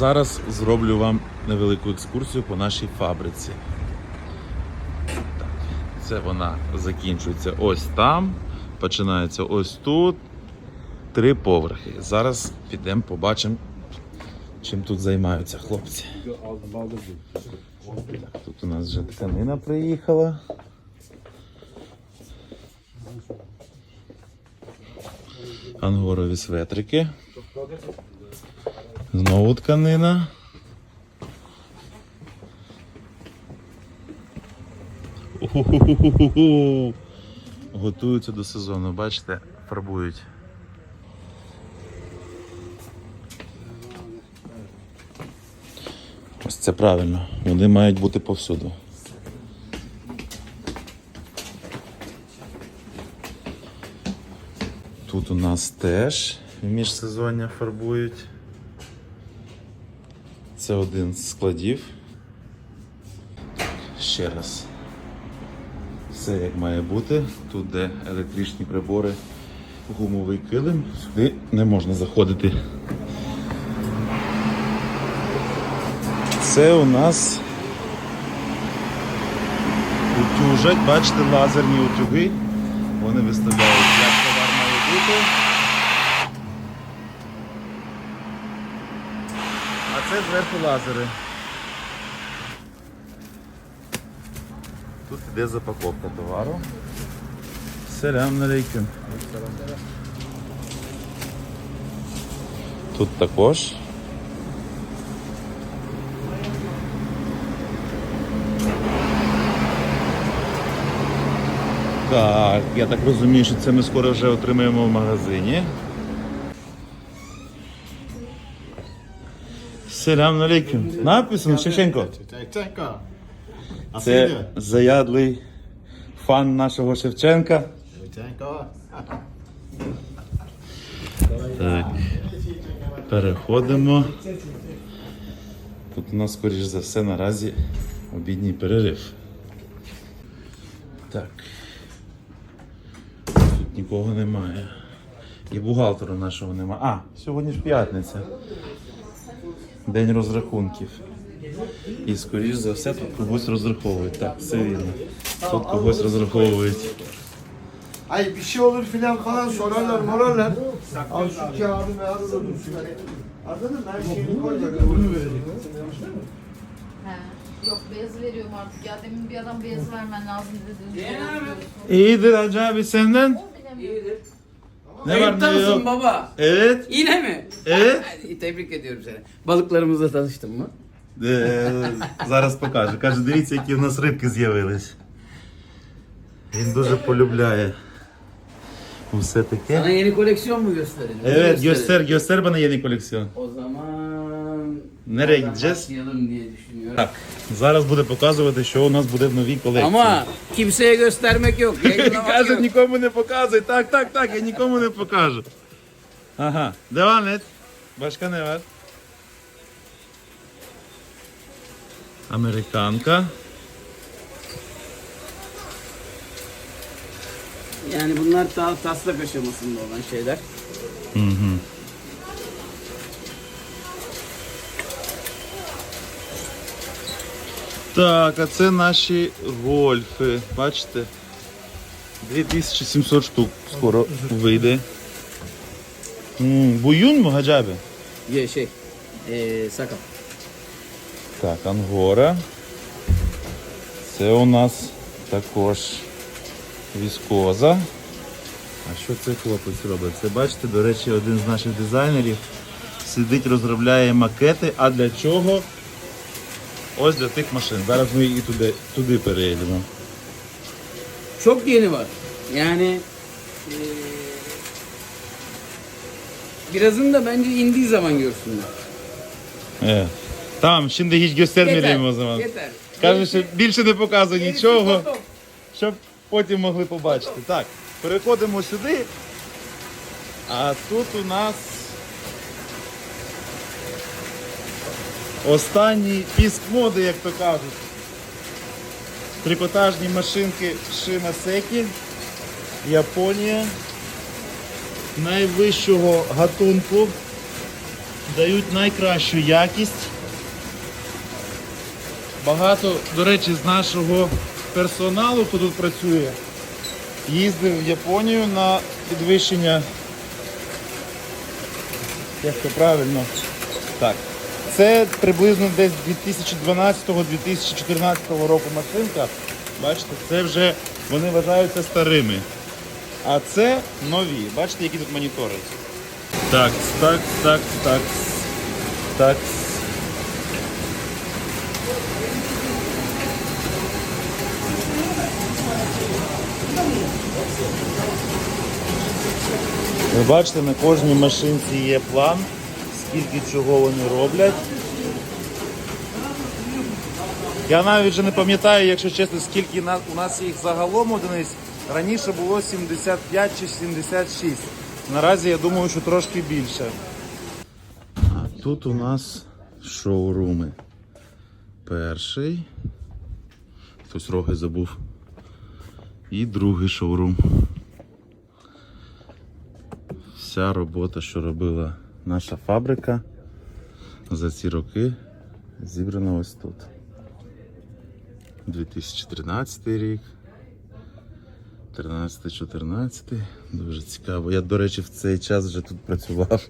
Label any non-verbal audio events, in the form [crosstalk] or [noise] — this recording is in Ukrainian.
Зараз зроблю вам невелику екскурсію по нашій фабриці. Це вона закінчується ось там, починається ось тут. Три поверхи. Зараз підемо побачимо, чим тут займаються хлопці. Тут у нас вже тканина приїхала. Ангорові светрики. Знову тканина. Уху-ху-ху-ху-ху. Готуються до сезону, бачите, фарбують. Ось це правильно. Вони мають бути повсюду. Тут у нас теж міжсезоння фарбують. Це один з складів. Ще раз. Все як має бути. Тут де електричні прибори, гумовий килим, сюди не можна заходити. Це у нас утюжать, бачите, лазерні утюги. Вони виставляють, як товар має бути. Це зверху лазери. Тут іде запаковка товару. Селям алейкум. Тут також. Так, я так розумію, що це ми скоро вже отримаємо в магазині. Селям алейкум. Написано Шевченко. Чека. А Це заядлий фан нашого Шевченка. Чека. Так. Переходимо. Тут у нас, скоріш за все, наразі обідній перерив. Так. Тут нікого немає. І бухгалтера нашого немає. А, сьогодні ж п'ятниця. День розрахунків. І скоріш за все тут когось розраховують. Так, все вірно. Тут когось розраховують. Ay bir şey olur filan falan sorarlar morarlar. Al şu kağıdı meğer alalım şunları. Anladın mı? Her şeyini koy bakalım. Bunu verelim. He. Yok beyazı veriyorum artık ya. Demin bir adam beyazı vermen lazım dedi. İyidir Hacı abi senden. İyidir. Ne var Kayıtta ne mısın yok? baba? Evet. Yine mi? Evet. [laughs] Tebrik ediyorum seni. Balıklarımızla tanıştın mı? Е, Зараз покаже. Каже, дивіться, які в нас рибки з'явились. Він дуже полюбляє. Усе Sana таке. yeni koleksiyon mu gösterelim? Evet Gösterelim. göster göster bana yeni koleksiyon. O zaman... Nereye oradan gideceğiz? Başlayalım diye düşünüyorum. Так, зараз буде показувати, що у нас буде в новій колекції. Ama kimseye göstermek yok. yayınlamak Каже, yok. нікому не показуй. Так, так, так, я нікому не покажу. Ага, devam et. Başka ne var? Американка. Yani bunlar ta taslak aşamasında olan şeyler. Угу. Так, а це наші гольфи. Бачите? 2700 штук скоро вийде. М, Буюн mu Hacı abi? Ye şey. Так, ангора. Це у нас також віскоза. А що цей хлопець робить? Це бачите, до речі, один з наших дизайнерів сидить, розробляє макети. А для чого? Ось для тих машин. Зараз ми і туди, туди переїдемо. Çok yeni var. Yani ee, birazını da bence indiği zaman görsünler. Evet. Tamam şimdi hiç göstermeyelim o zaman. Yeter. Каже, що більше не показує Gerisi нічого. щоб потім могли побачити. Так, переходимо сюди. А тут у нас останній піск моди, як то кажуть. Трикотажні машинки Shimazeki, Японія. Найвищого гатунку. дають найкращу якість. Багато, до речі, з нашого персоналу, хто тут працює, їздив в Японію на підвищення. Як це правильно? Так. Це приблизно десь 2012-2014 року машинка. Бачите, це вже вони вважаються старими. А це нові. Бачите, які тут монітори. Так, так, так, так. Так. Ви бачите, на кожній машинці є план, скільки чого вони роблять. Я навіть вже не пам'ятаю, якщо чесно, скільки у нас їх загалом одиниць. Раніше було 75 чи 76. Наразі я думаю, що трошки більше. А тут у нас шоуруми. Перший. Хтось роги забув. І другий шоурум. Вся робота, що робила наша фабрика за ці роки, зібрана ось тут. 2013 рік. 13-14. Дуже цікаво. Я, до речі, в цей час вже тут працював.